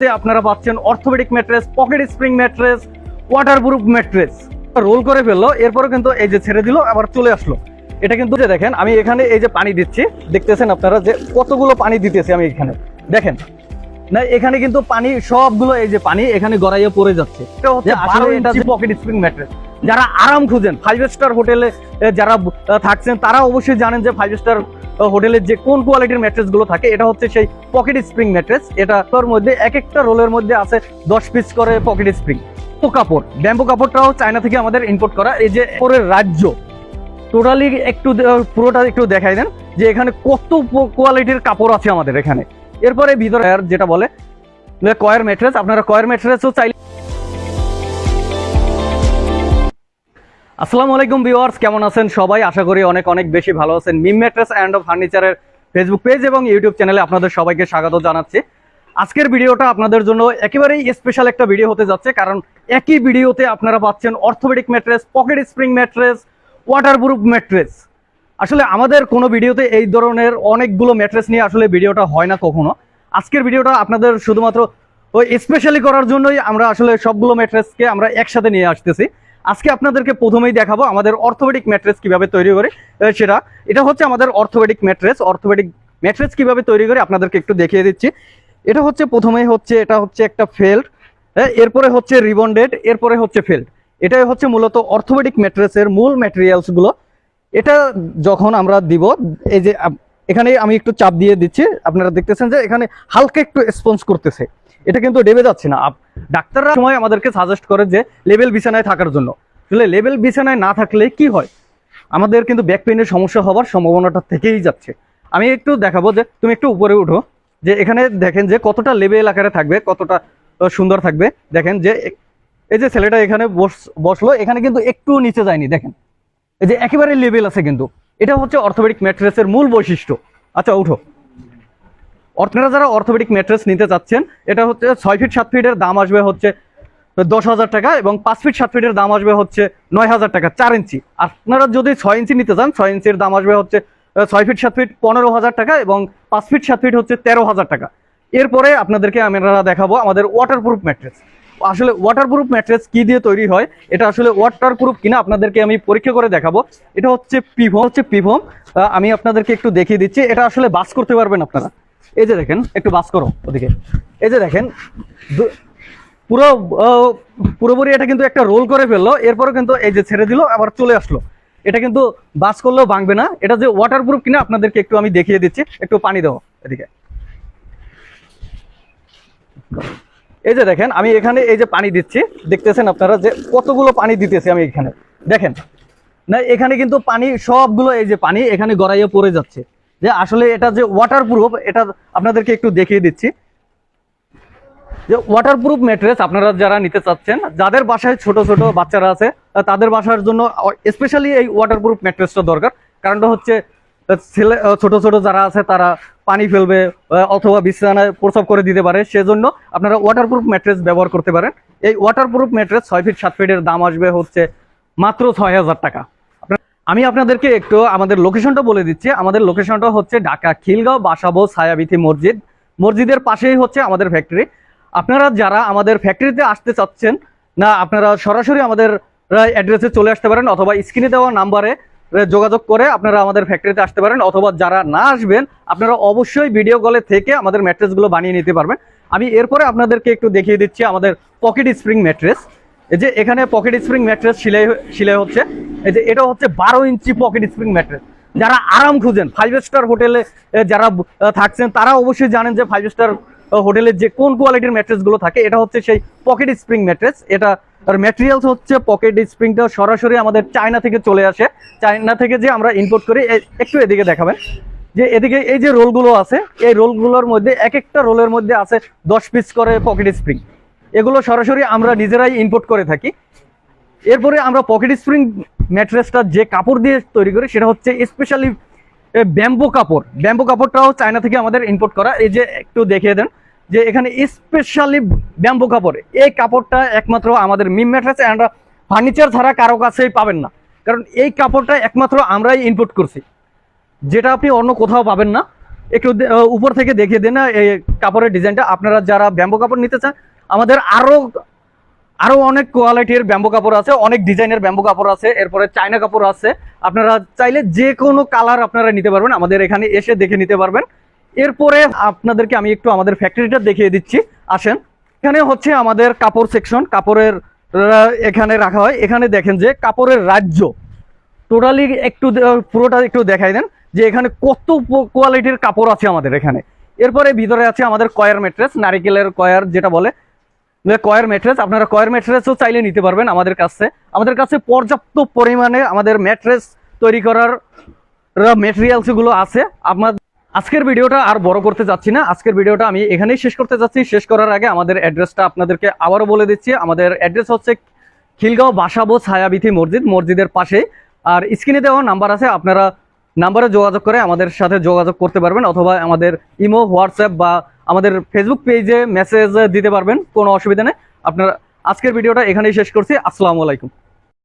আপনারা পাচ্ছেন orthopaedic mattress pocket spring mattress waterproof mattress. Roll করে ফেলল এরপরে কিন্তু এই যে ছেড়ে দিল আবার চলে আসলো। এটা কিন্তু যে দেখেন আমি এখানে এই যে পানি দিচ্ছি দেখতেছেন আপনারা যে কতগুলো পানি দিতেছি আমি এখানে। দেখেন না এখানে কিন্তু পানি সবগুলো এই যে পানি এখানে গড়াইয়ে পড়ে যাচ্ছে। Pocket spring mattress. যারা আরাম খুঁজেন ফাইভ স্টার হোটেলে যারা থাকছেন, তারা অবশ্যই জানেন যে ফাইভ স্টার হোটেলের যে কোন কোয়ালিটির ম্যাট্রেসগুলো থাকে, এটা হচ্ছে সেই পকেট স্প্রিং ম্যাট্রেস এটা তোর মধ্যে এক একটা রোলের মধ্যে আছে দশ পিস করে পকেট স্প্রিং ব্যাম্বো কাপড় ব্যাম্বো কাপড়টাও চায়না থেকে আমাদের ইম্পোর্ট করা, এই যে পরের রাজ্য। টোটালি একটু পুরোটা একটু দেখাই দেন, যে এখানে কত কোয়ালিটির কাপড় আছে আমাদের এখানে। এরপরে ভিতরে যেটা বলে কয়ার ম্যাট্রেস আপনারা কয়ার ম্যাট্রেসও চাইলে আসসালামু আলাইকুম ভিউয়ার্স, কেমন আছেন সবাই? আশা করি অনেক অনেক বেশি ভালো আছেন। মিম ম্যাট্রেস অ্যান্ড ফার্নিচারের ফেসবুক পেজ এবং ইউটিউব চ্যানেলে আপনাদের সবাইকে স্বাগত জানাচ্ছি। আজকের ভিডিওটা আপনাদের জন্য একেবারেই স্পেশাল একটা ভিডিও হতে যাচ্ছে, কারণ একই ভিডিওতে আপনারা পাচ্ছেন orthopaedic mattress pocket spring mattress waterproof mattress আসলে আমাদের কোনো ভিডিওতে এই ধরনের অনেকগুলো ম্যাট্রেস নিয়ে আসলে ভিডিওটা হয় না কখনো। আজকের ভিডিওটা আপনাদের শুধুমাত্র ওই স্পেশালি করার জন্যই আমরা আসলে সবগুলো ম্যাট্রেসকে আমরা একসাথে নিয়ে আসতেছি। আজকে আপনাদেরকে প্রথমেই দেখাবো আমাদের অর্থোপেডিক ম্যাট্রেস কীভাবে তৈরি করে সেটা। এটা হচ্ছে আমাদের অর্থোপেডিক ম্যাট্রেস অর্থোপেডিক ম্যাট্রেস কীভাবে তৈরি করে আপনাদেরকে একটু দেখিয়ে দিচ্ছি। এটা হচ্ছে প্রথমেই হচ্ছে, এটা হচ্ছে একটা ফেল্ড এরপরে হচ্ছে রিবন্ডেড এরপরে হচ্ছে ফেল্ড এটাই হচ্ছে মূলত অর্থোপেডিক ম্যাট্রেসের মূল ম্যাটেরিয়ালসগুলো এটা যখন আমরা দিব, এই যে এখানে আমি একটু চাপ দিয়ে দিচ্ছি। আপনারা দেখতেছেন যে এখানে হালকা একটু স্পঞ্জ করতেছে। এটা কিন্তু ডেবে যাচ্ছে না। ডাক্তাররা সময় আমাদেরকে সাজেস্ট করে যে লেভেল বিছানায় থাকার জন্য। আসলে লেভেল বিছানায় না থাকলে কি হয়? আমাদের কিন্তু ব্যাক পেইনের সমস্যা হওয়ার সম্ভাবনাটা থেকেই যাচ্ছে। আমি একটু দেখাবো যে, তুমি একটু উপরে উঠো। যে এখানে দেখেন যে কতটা লেভেল আকারে থাকবে, কতটা সুন্দর থাকবে। দেখেন যে এই যে ছেলেটা এখানে বস- বসল, এখানে কিন্তু একটু নিচে যায়নি। দেখেন। এই যে একেবারে লেভেল আছে কিন্তু। এটা হচ্ছে অর্থোপেডিক ম্যাট্রেসের মূল বৈশিষ্ট্য। আচ্ছা উঠো। আপনারা যারা অর্থোপেডিক ম্যাট্রেস নিতে চাচ্ছেন এটা হচ্ছে ছয় ফিট সাত ফিটের দাম আসবে হচ্ছে দশ হাজার টাকা এবং পাঁচ ফিট সাত ফিটের দাম আসবে হচ্ছে নয় হাজার টাকা, চার ইঞ্চি। আপনারা যদি ছয় ইঞ্চি নিতে চান, ছয় ইঞ্চির দাম আসবে হচ্ছে ছয় ফিট সাত ফিট পনেরো হাজার টাকা এবং পাঁচ ফিট সাত ফিট হচ্ছে তেরো হাজার টাকা। এরপরে আপনাদেরকে আমরা দেখাবো আমাদের ওয়াটারপ্রুফ ম্যাট্রেস আসলে ওয়াটারপ্রুফ ম্যাট্রেস কি দিয়ে তৈরি হয়, এটা আসলে ওয়াটারপ্রুফ কিনা আপনাদেরকে আমি পরীক্ষা করে দেখাবো। এটা হচ্ছে পিভম হচ্ছে পিভম আমি আপনাদেরকে একটু দেখিয়ে দিচ্ছি, এটা আসলে বাস করতে পারবেন আপনারা। এই যে দেখেন, একটু বাস করো ওদিকে। এই যে দেখেন পুরো পুরোপুরি এটা কিন্তু একটা রোল করে ফেলল, এরপরও কিন্তু এই যে ছেড়ে দিল, আবার চলে আসলো। এটা কিন্তু বাস করলেও ভাঙবে না, এটা যে ওয়াটারপ্রুফ কিনা আপনাদেরকে একটু আমি দেখিয়ে দিচ্ছি, একটু পানি দেবো এদিকে। এই যে দেখেন, আমি এখানে এই যে পানি দিচ্ছি, দেখতেছেন আপনারা যে কতগুলো পানি দিতেছি আমি এখানে। দেখেন, না, এখানে কিন্তু পানি, সবগুলো এই যে পানি এখানে গড়াইয়ে পড়ে যাচ্ছে। যে আসলে এটা যে ওয়াটারপ্রুফ এটা আপনাদেরকে একটু দেখিয়ে দিচ্ছি। যে ওয়াটারপ্রুফ ম্যাট্রেস আপনারা যারা নিতে চাচ্ছেন, যাদের বাসায় ছোট ছোট বাচ্চারা আছে, তাদের বাসার জন্য স্পেশালি এই ওয়াটারপ্রুফ ম্যাট্রেসটা দরকার। কারণটা হচ্ছে ছেলে ছোট ছোট যারা আছে তারা পানি ফেলবে অথবা বিছানায় প্রসব করে দিতে পারে। সেজন্য আপনারা ওয়াটারপ্রুফ ম্যাট্রেস ব্যবহার করতে পারেন। এই ওয়াটারপ্রুফ ম্যাট্রেস ছয় ফিট সাত ফিটের দাম আসবে হচ্ছে মাত্র ছয় হাজার টাকা। আমি আপনাদেরকে একটু আমাদের লোকেশনটা বলে দিচ্ছি। আমাদের লোকেশনটা হচ্ছে ঢাকা খিলগাঁও বাসাবো ছায়াবিথি মসজিদ। মসজিদের পাশেই হচ্ছে আমাদের ফ্যাক্টরি আপনারা যারা আমাদের ফ্যাক্টরিতে আসতে চাচ্ছেন, না, আপনারা সরাসরি আমাদের অ্যাড্রেসে চলে আসতে পারেন অথবা স্ক্রিনে দেওয়া নাম্বারে যোগাযোগ করে আপনারা আমাদের ফ্যাক্টরিতে আসতে পারেন, অথবা যারা না আসবেন, আপনারা অবশ্যই ভিডিও কলে থেকে আমাদের ম্যাট্রেসগুলো বানিয়ে নিতে পারবেন। আমি এরপরে আপনাদেরকে একটু দেখিয়ে দিচ্ছি আমাদের পকেট স্প্রিং ম্যাট্রেস এই যে এখানে পকেট স্প্রিং ম্যাট্রেস সিলাই সিলাই হচ্ছে। এই যে এটা হচ্ছে বারো ইঞ্চি পকেট স্প্রিং ম্যাট্রেস যারা আরাম খুঁজেন ফাইভ স্টার হোটেলে যারা থাকছেন, তারা অবশ্যই জানেন যে ফাইভ স্টার হোটেলের যে কোন কোয়ালিটির ম্যাট্রেসগুলো থাকে, এটা হচ্ছে সেই পকেট স্প্রিং ম্যাট্রেস এটা ম্যাটেরিয়ালস হচ্ছে পকেট স্প্রিংটা সরাসরি আমাদের চায়না থেকে চলে আসে। চায়না থেকে যে আমরা ইম্পোর্ট করি একটু এদিকে দেখাবেন। যে এদিকে এই যে রোলগুলো আছে, এই রোলগুলোর মধ্যে এক একটা রোলের মধ্যে আছে দশ পিস করে পকেট স্প্রিং এগুলো সরাসরি আমরা নিজেরাই ইম্পোর্ট করে থাকি। এরপরে আমরা পকেট স্প্রিং ম্যাট্রেসটা যে কাপড় দিয়ে তৈরি করি, সেটা হচ্ছে স্পেশালি ব্যাম্বো কাপড়। ব্যাম্বো কাপড়টাও চায়না থেকে আমাদের ইম্পোর্ট করা। এই যে একটু দেখিয়ে দেন। যে এখানে স্পেশালি ব্যাম্বো কাপড়। এই কাপড়টা একমাত্র আমাদের মিম ম্যাট্রেস অ্যান্ড ফার্নিচার ছাড়া কারও কাছেই পাবেন না। কারণ এই কাপড়টা একমাত্র আমরাই ইনপুট করছি। যেটা আপনি অন্য কোথাও পাবেন না। একটু উপর থেকে দেখিয়ে দিন না এই কাপড়ের ডিজাইনটা। আপনারা যারা ব্যাম্বো কাপড় নিতে চান, আমাদের আরও আরও অনেক কোয়ালিটির ব্যাম্বো কাপড় আছে, অনেক ডিজাইনের ব্যাম্বো কাপড় আছে, এরপরে চায়না কাপড় আছে। আপনারা চাইলে যে কোনো কালার আপনারা নিতে পারবেন। আমাদের এখানে এসে দেখে নিতে পারবেন। এরপরে আপনাদেরকে আমি একটু আমাদের ফ্যাক্টরিটা দেখিয়ে দিচ্ছি। আসেন। এখানে হচ্ছে আমাদের কাপড় সেকশন কাপড়ের এখানে রাখা হয়। এখানে দেখেন যে কাপড়ের রাজ্য। টোটালি একটু পুরোটা একটু দেখাই দেন যে এখানে কত কোয়ালিটির কাপড় আছে আমাদের এখানে। এরপরে ভিতরে আছে আমাদের কয়ার ম্যাট্রেস নারিকেলের কয়ার যেটা বলে। কয়ার ম্যাট্রেস আপনারা কয়ার ম্যাট্রেসও চাইলে নিতে পারবেন আমাদের কাছে। আমাদের কাছে পর্যাপ্ত পরিমাণে আমাদের ম্যাট্রেস তৈরি করার মেটেরিয়ালসগুলো আছে। আপনার আজকের ভিডিওটা আর বড় করতে যাচ্ছি না। আজকের ভিডিওটা আমি এখানেই শেষ করতে যাচ্ছি। শেষ করার আগে আমাদের অ্যাড্রেসটা আপনাদেরকে আবারও বলে দিচ্ছি। আমাদের অ্যাড্রেস হচ্ছে খিলগাঁও বাসাবো ছায়াবিথি মসজিদ, মসজিদের পাশেই আর স্ক্রিনে দেওয়া নাম্বার আছে, আপনারা নাম্বারে যোগাযোগ করে আমাদের সাথে যোগাযোগ করতে পারবেন অথবা আমাদের ইমো, হোয়াটসঅ্যাপ বা আমাদের ফেসবুক পেজে মেসেজ দিতে পারবেন, কোনো অসুবিধা নেই। আপনারা আজকের ভিডিওটা এখানেই শেষ করছি। আসসালামু আলাইকুম।